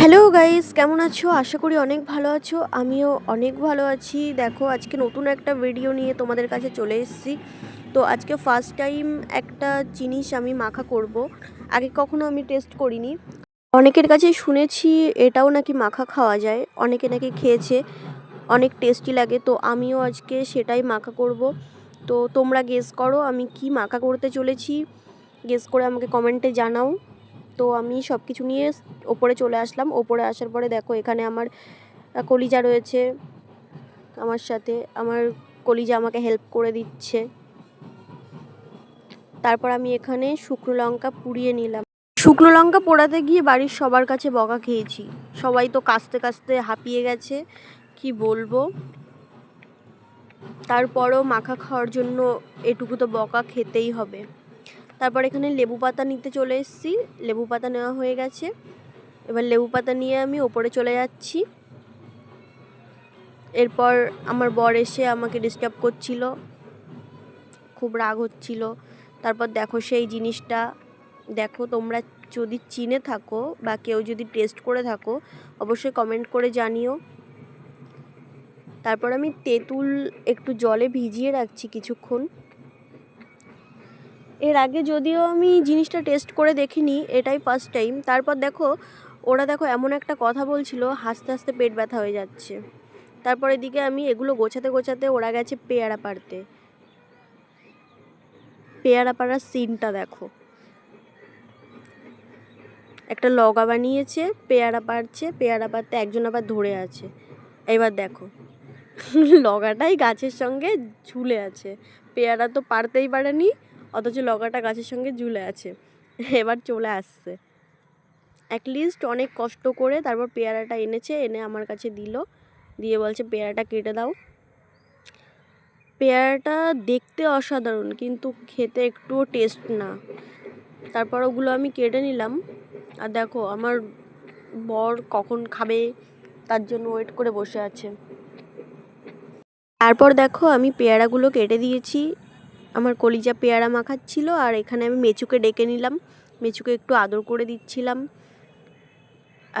Hello guys কেমন আছো? আশা করি অনেক ভালো আছো। আমিও অনেক ভালো আছি। দেখো, আজকে নতুন একটা ভিডিও নিয়ে তোমাদের কাছে চলে এসেছি। তো আজকে ফার্স্ট টাইম একটা জিনিস আমি মাখা করব। আগে কখনো আমি টেস্ট করিনি। অনেকের কাছে শুনেছি, এটাও নাকি মাখা খাওয়া যায়। অনেকে নাকি খেয়েছে। অনেক টেস্টি লাগে। তো আমিও আজকে সেটাই মাখা করব। তো তোমরা গেস করো আমি কি মাখা করতে চলেছি। গেস করে আমাকে কমেন্টে জানাও। তো আমি সব কিছু নিয়ে ওপরে চলে আসলাম। ওপরে আসার পরে দেখো এখানে আমার কলিজা রয়েছে আমার সাথে। আমার কলিজা আমাকে হেল্প করে দিচ্ছে। তারপর আমি এখানে শুকনো লঙ্কা পুড়িয়ে নিলাম। শুকনো লঙ্কা পোড়াতে গিয়ে বাড়ির সবার কাছে বকা খেয়েছি। সবাই তো কাস্তে কাস্তে হাঁপিয়ে গেছে, কি বলব? তারপরও মাখা খাওয়ার জন্য এটুকু তো বকা খেতেই হবে। তারপর এখানে লেবু পাতা নিতে চলে এসেছি। লেবু পাতা নেওয়া হয়ে গেছে। এবার লেবু পাতা নিয়ে আমি ওপরে চলে যাচ্ছি। এরপর আমার বর এসে আমাকে ডিস্টার্ব করছিল। খুব রাগ হচ্ছিল। তারপর দেখো সেই জিনিসটা। দেখো তোমরা যদি চিনে থাকো বা কেউ যদি টেস্ট করে থাকো, অবশ্যই কমেন্ট করে জানিও। তারপর আমি তেঁতুল একটু জলে ভিজিয়ে রাখছি কিছুক্ষণ। এর আগে যদিও আমি জিনিসটা টেস্ট করে দেখিনি, এটাই ফার্স্ট টাইম তারপর দেখো, ওরা দেখো এমন একটা কথা বলছিল, হাসতে হাসতে পেট ব্যথা হয়ে যাচ্ছে। তারপর এদিকে আমি এগুলো গোছাতে গোছাতে ওরা গেছে পেয়ারা পাড়তে। পেয়ারা পাড়ার সিনটা দেখো। একটা লগা বানিয়েছে, পেয়ারা পাড়ছে, পেয়ারা পাড়তে একজন আবার ধরে আছে। এবার দেখো, লগাটাই গাছের সঙ্গে ঝুলে আছে। পেয়ারা তো পারতেই পারেনি অথচ লগাটা গাছের সঙ্গে ঝুলে আছে। এবার চলে আসছে। অ্যাটলিস্ট অনেক কষ্ট করে তারপর পেয়ারাটা এনেছে, এনে আমার কাছে দিল। দিয়ে বলছে, পেয়ারাটা কেটে দাও। পেয়ারাটা দেখতে অসাধারণ, কিন্তু খেতে একটুও টেস্ট না। তারপর ওগুলো আমি কেটে নিলাম। আর দেখো, আমার বর কখন খাবে, তার জন্য ওয়েট করে বসে আছে। তারপর দেখো, আমি পেয়ারাগুলো কেটে দিয়েছি। আমার কলিজা পেয়ারা মাখাচ্ছিল আর এখানে আমি মেচুকে ডেকে নিলাম। মেচুকে একটু আদর করে দিচ্ছিলাম।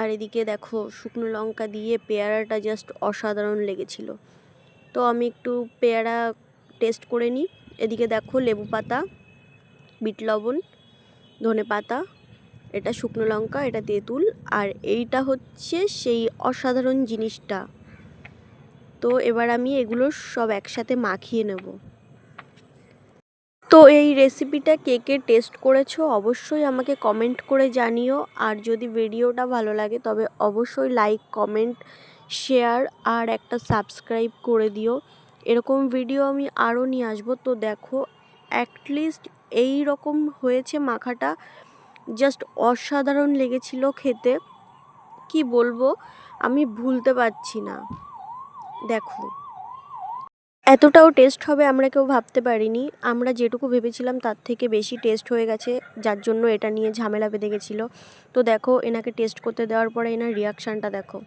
আর এদিকে দেখো, শুকনো লঙ্কা দিয়ে পেয়ারাটা জাস্ট অসাধারণ লেগেছিল। তো আমি একটু পেয়ারা টেস্ট করে নিই। এদিকে দেখো, লেবু পাতা, বিট লবণ, ধনে পাতা, এটা শুকনো লঙ্কা, এটা তেঁতুল, আর এইটা হচ্ছে সেই অসাধারণ জিনিসটা। তো এবার আমি এগুলো সব একসাথে মাখিয়ে নেব। তো এই রেসিপিটা কে কে টেস্ট করেছ অবশ্যই আমাকে কমেন্ট করে জানিও। আর যদি ভিডিওটা ভালো লাগে তবে অবশ্যই লাইক কমেন্ট শেয়ার আর একটা সাবস্ক্রাইব করে দিও। এরকম ভিডিও আমি আরও নিয়ে আসব। তো দেখো অ্যাটলিস্ট এই রকম হয়েছে মাখাটা। জাস্ট অসাধারণ লেগেছিল খেতে। কি বলব? আমি ভুলতে পারছি না। দেখো। এতটাও টেস্ট হবে আমরা কেউ ভাবতে পারিনি। আমরা যেটুকু ভেবেছিলাম তার থেকে বেশি টেস্ট হয়ে গেছে, যার জন্য এটা নিয়ে ঝামেলা বেঁধে গেছিল। তো দেখো, এনাকে টেস্ট করতে দেওয়ার পরে এনার রিয়াকশানটা দেখো।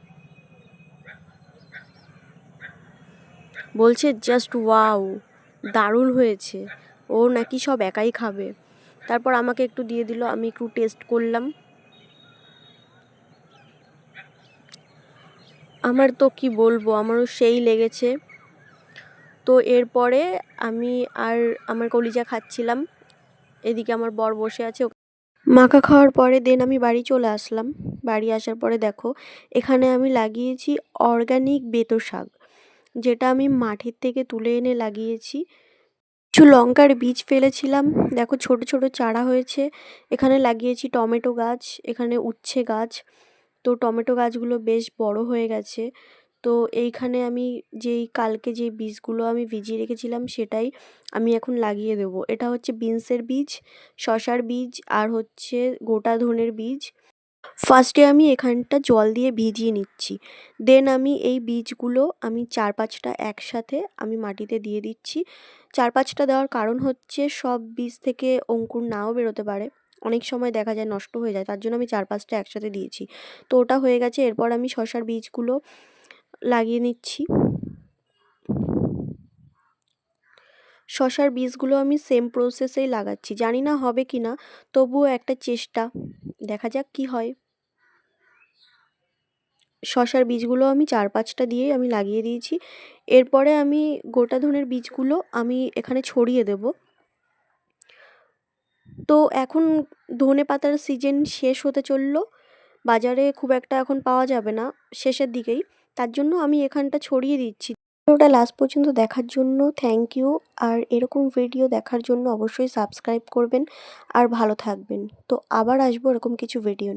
বলছে জাস্ট ওয়াও দারুণ হয়েছে। ও নাকি সব একাই খাবে। তারপর আমাকে একটু দিয়ে দিল, আমি একটু টেস্ট করলাম। আমার তো কি বলব, আমারও সেই লেগেছে। তো এরপরে আমি আর আমার কলিজা খাচ্ছিলাম। এদিকে আমার বর বসে আছে মাখা খাওয়ার পরে দেন আমি বাড়ি চলে আসলাম। বাড়ি আসার পরে দেখো, এখানে আমি লাগিয়েছি অর্গানিক বেতো শাক, যেটা আমি মাঠের থেকে তুলে এনে লাগিয়েছি। কিছু লঙ্কার বীজ ফেলেছিলাম। দেখো, ছোট ছোট চারা হয়েছে। এখানে লাগিয়েছি টমেটো গাছ, এখানে উচ্ছে গাছ। তো টমেটো গাছগুলো বেশ বড় হয়ে গেছে। তো এইখানে আমি যেই কালকে যেই বীজগুলো আমি ভিজিয়ে রেখেছিলাম সেটাই আমি এখন লাগিয়ে দেবো। এটা হচ্ছে বিনসের বীজ, শশার বীজ আর হচ্ছে গোটা ধনের বীজ। ফার্স্টে আমি এখানটা জল দিয়ে ভিজিয়ে নিচ্ছি। দেন আমি এই বীজগুলো আমি চার পাঁচটা একসাথে আমি মাটিতে দিয়ে দিচ্ছি। চার পাঁচটা দেওয়ার কারণ হচ্ছে সব বীজ থেকে অঙ্কুর নাও বেরোতে পারে। অনেক সময় দেখা যায় নষ্ট হয়ে যায়, তার জন্য আমি চার পাঁচটা একসাথে দিয়েছি। তো ওটা হয়ে গেছে, এরপর আমি শশার বীজগুলো লাগিয়ে নিচ্ছি। শশার বীজগুলো আমি সেম প্রসেসেই লাগাচ্ছি। জানি না হবে কি না তবুও একটা চেষ্টা। দেখা যাক কি হয়। শশার বীজগুলো আমি চার পাঁচটা দিয়েই আমি লাগিয়ে দিয়েছি। এরপরে আমি গোটা ধনের বীজগুলো আমি এখানে ছড়িয়ে দেব। তো এখন ধনে পাতার সিজন শেষ হতে চলল। বাজারে খুব একটা এখন পাওয়া যাবে না। শেষের দিকেই। তার জন্য আমি এখানটা ছড়িয়ে দিচ্ছি। ভিডিওটা লাস্ট পর্যন্ত দেখার জন্য থ্যাংক ইউ আর এরকম ভিডিও দেখার জন্য অবশ্যই সাবস্ক্রাইব করবেন আর ভালো থাকবেন। তো আবার আসব এরকম কিছু ভিডিও